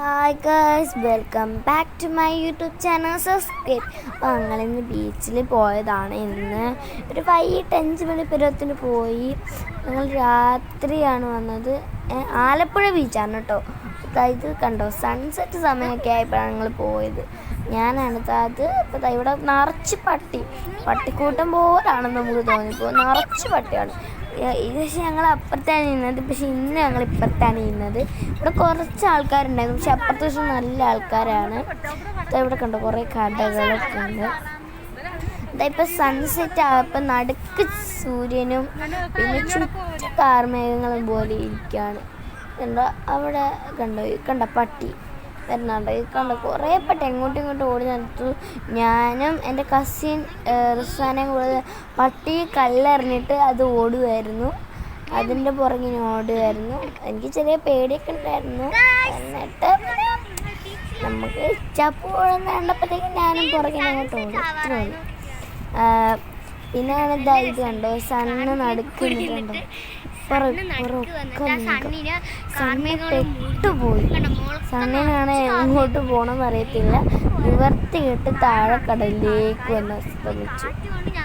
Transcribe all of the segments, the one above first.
Hi girls welcome back to my YouTube channel subscribe അപ്പോൾ ഞങ്ങളിന്ന് ബീച്ചിൽ പോയതാണ്. ഇന്ന് ഒരു വൈകിട്ട് അഞ്ച് മണി പരുവത്തിന് പോയി. ഞങ്ങൾ രാത്രിയാണ് വന്നത്. ആലപ്പുഴ ബീച്ചാണ് കേട്ടോ ഇത് കണ്ടോ സൺസെറ്റ് സമയമൊക്കെ ആയപ്പോഴാണ് ഞങ്ങൾ പോയത്. ഞാനാണ് അത് ഇപ്പോൾ ദാ ഇവിടെ നിറച്ച് പട്ടി. പട്ടിക്കൂട്ടം പോലാണെന്ന് നമുക്ക് തോന്നിപ്പോൾ നിറച്ച് പട്ടിയാണ്. ഇത് പക്ഷേ ഞങ്ങൾ അപ്പുറത്താണ് നിന്നത്. പക്ഷെ ഇന്ന് ഞങ്ങൾ ഇപ്പുറത്താണ് നിന്നത്. ഇവിടെ കുറച്ച് ആൾക്കാരുണ്ടായിരുന്നു. പക്ഷെ അപ്പുറത്തെ പക്ഷെ നല്ല ആൾക്കാരാണ്. ഇവിടെ കണ്ടോ കുറേ കടകളൊക്കെ ഉണ്ട്. ഇപ്പൊ സൺസെറ്റ് ആയപ്പോൾ നടുക്ക് സൂര്യനും പിന്നെ ചുറ്റും കാർമേഘങ്ങളും പോലെ ഇരിക്കുകയാണ് കണ്ടോ അവിടെ കണ്ടോ കണ്ട പട്ടി. വരുന്നുണ്ടോ. ഇത് കണ്ടോ കുറേ പട്ടി എങ്ങോട്ടും ഇങ്ങോട്ടും ഓടി നടത്തു. ഞാനും എന്റെ കസിൻ റിസ്വാനയും കൂടെ പട്ടി കല്ലെറിഞ്ഞിട്ട് അത് ഓടുമായിരുന്നു അതിന്റെ പുറകിന് ഓടുമായിരുന്നു എനിക്ക് ചെറിയ പേടിയൊക്കെ ഉണ്ടായിരുന്നു. എന്നിട്ട് നമുക്ക് ചപ്പ് ഓടുന്ന കണ്ടപ്പോഴത്തേക്കും ഞാനും പുറകിന് അങ്ങോട്ട് ഓടി. ഇത്ര ഓടി പിന്നെ ഇതാ ഇത് കണ്ടോ സണ്ണ് നടുക്കുന്നുണ്ടോ പെട്ടുപോയി. സണ്ണിനാണ് എങ്ങോട്ട് പോകണമെന്ന് അറിയത്തില്ല. നിവർത്തി കെട്ട് താഴെ കടലിലേക്ക് വന്ന് അസ്തമിച്ചു.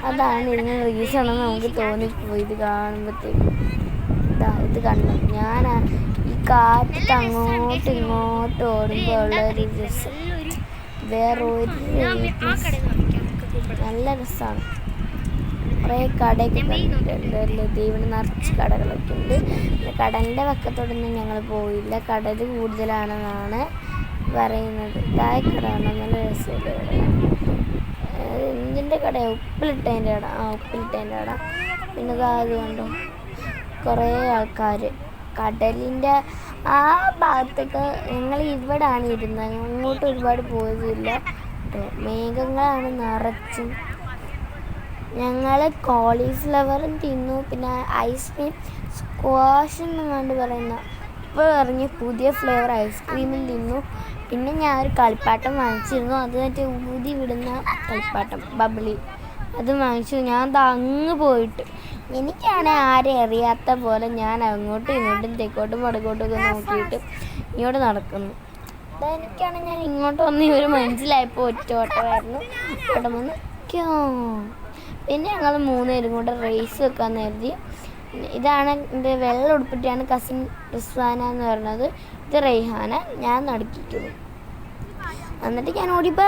അതാണ് ഇതിന് റീസൺ എന്ന് നമുക്ക് തോന്നിപ്പോയി. ഇത് കാണുമ്പോഴത്തേക്കും ഇതാ ഇത് കണ്ടു? ഞാൻ ഈ കാറ്റ് അങ്ങോട്ട് ഇങ്ങോട്ടും ഓടുമ്പോൾ ഉള്ള ഒരു രസം. വേറൊരു നല്ല രസമാണ് കുറേ കടയൊക്കെ ലതീവിന് നിറച്ച് കടകളൊക്കെ ഉണ്ട് കടലിന്റെ വക്കത്തോടൊന്നും ഞങ്ങൾ പോയില്ല. കടൽ കൂടുതലാണെന്നാണ് പറയുന്നത്. താഴെ കടയാണ്? നല്ല രസമില്ല എന്തിന്റെ കടയാണ് ഉപ്പിലിട്ടതിന്റെ കട. ആ ഉപ്പിലിട്ടതിന്റെ കട. പിന്നെ അതുകൊണ്ടോ അത് കണ്ടോ കുറേ ആൾക്കാർ കടലിന്റെ ആ ഭാഗത്തൊക്കെ ഞങ്ങൾ ഇവിടാണ് ഇരുന്നത്. അങ്ങോട്ട് ഒരുപാട് പോയതില്ല മേഘങ്ങളാണ് നിറച്ചും. ഞങ്ങൾ കോളിഫ്ലവറും തിന്നു. പിന്നെ ഐസ്ക്രീം സ്ക്വാഷ് എന്നാണ്ട് പറയുന്ന. ഇപ്പോൾ ഇറങ്ങിയ പുതിയ ഫ്ലേവർ ഐസ്ക്രീമും തിന്നു. പിന്നെ ഞാൻ ഒരു കളിപ്പാട്ടം വാങ്ങിച്ചിരുന്നു. അത് മറ്റേ ഊതി വിടുന്ന കളിപ്പാട്ടം ബബിളി അത് വാങ്ങിച്ചു. ഞാൻ അങ്ങ് പോയിട്ട്. എനിക്കാണെങ്കിൽ ആരെ അറിയാത്ത പോലെ ഞാൻ അങ്ങോട്ടും ഇങ്ങോട്ടും തെക്കോട്ടും വടക്കോട്ടും ഒക്കെ നോക്കിയിട്ട് ഇങ്ങോട്ട് നടക്കുന്നു. എനിക്കാണെങ്കിൽ ഞാൻ ഇങ്ങോട്ട് വന്ന് ഇവർ മനസ്സിലായപ്പോൾ ഒറ്റ ഓട്ടമായിരുന്നു ഓട്ടം വന്ന് ക്യോ പിന്നെ ഞങ്ങൾ മൂന്നുപേരും കൂടെ റേസ് വെക്കാൻ കരുതി. ഇതാണ് എന്റെ വെള്ള ഉടുപ്പിട്ടാണ് കസിൻ റിസ്വാന എന്ന് പറഞ്ഞത് ഇത് റെയ്ഹാന. ഞാൻ നടുക്കിക്കുന്നു. എന്നിട്ട് ഞാൻ ഓടിപ്പോ